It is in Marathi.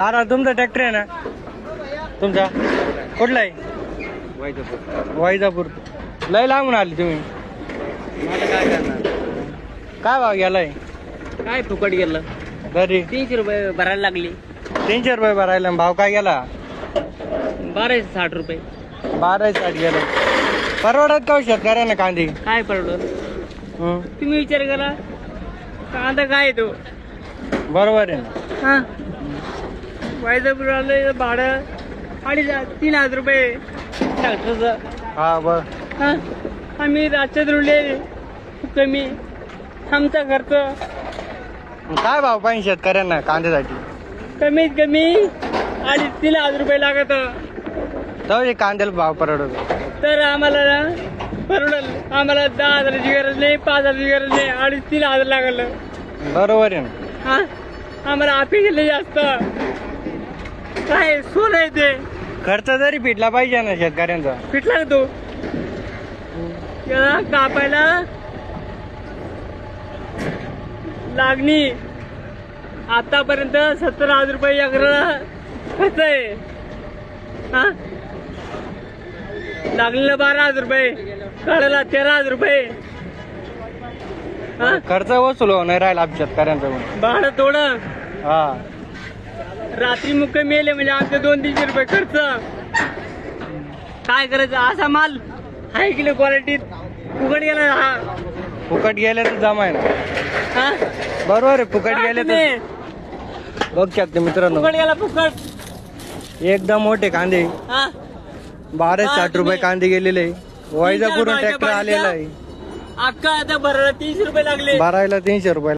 अरे तुमचा ट्रॅक्टर आहे ना? तुमचा? कुठला आहे? वाईजापूर लय लांबून आली तुम्ही. आता काय करणार काय भाव गेलाय? काय फुकट गेलं? घरी. तीनशे रुपये भरायला लागली. तीनशे रुपये भरायला. भाव काय गेला? बाराशे साठ रुपये. बारा साठ गेला. परवडत का हो शेतकऱ्यांना कांदे? काय पडलं हं, तुम्ही विचार करा. कांदा काय आहे तो? बरोबर आहे ना. हा. आलं भाडं अडीच तीन हजार रुपये ट्रॅक्टरचं. हा बर. हा आम्ही रातच्यात रुळले कमी. आमचा खर्च काय भाव पाहिजे शेतकऱ्यांना कांद्यासाठी? कमीत कमी अडीच तीन हजार रुपये लागत. जाऊ दे कांद्याला भाव परवडत तर आम्हाला ना परवडल. आम्हाला दहा हजाराची गरज नाही पाच हजाराची गरज नाही अडीच तीन हजार लागलं. बरोबर आहे ना. हा आम्हाला अपेक्षा जास्त. काय सोन आहे ते? खर्च जरी फिटला पाहिजे ना शेतकऱ्यांचा. फिटला का तो? याला कापायला लागणी. आतापर्यंत सत्तर हजार रुपये एकराला खर्च आहे. हा? लागलेलं बारा हजार रुपये. काढायला तेरा हजार रुपये. हा? खर्च वसूल होणार राहिला शेतकऱ्यांचा. भाडं थोडं. हा. रात्री मुक्क मेले म्हणजे आमचे दोन तीनशे रुपये खर्च. काय करायचं? असा माल हाय किलो क्वालिटीत. उघड गेला हा. फुकट गेले तर जमाय ना. हा? बरोबर आहे फुकट काय गेले तुम्ही? तर बघ शकते मित्रांनो. फुकट गेला फुकट. एकदम मोठे कांदे. हा. बारा हा, साठ रुपये तुम्ही- कांदे गेलेले. वायजापूरून बायका ट्रॅक्टर आलेला आहे. अख्खा आता भरायला तीनशे रुपये लागले. भरायला तीनशे रुपये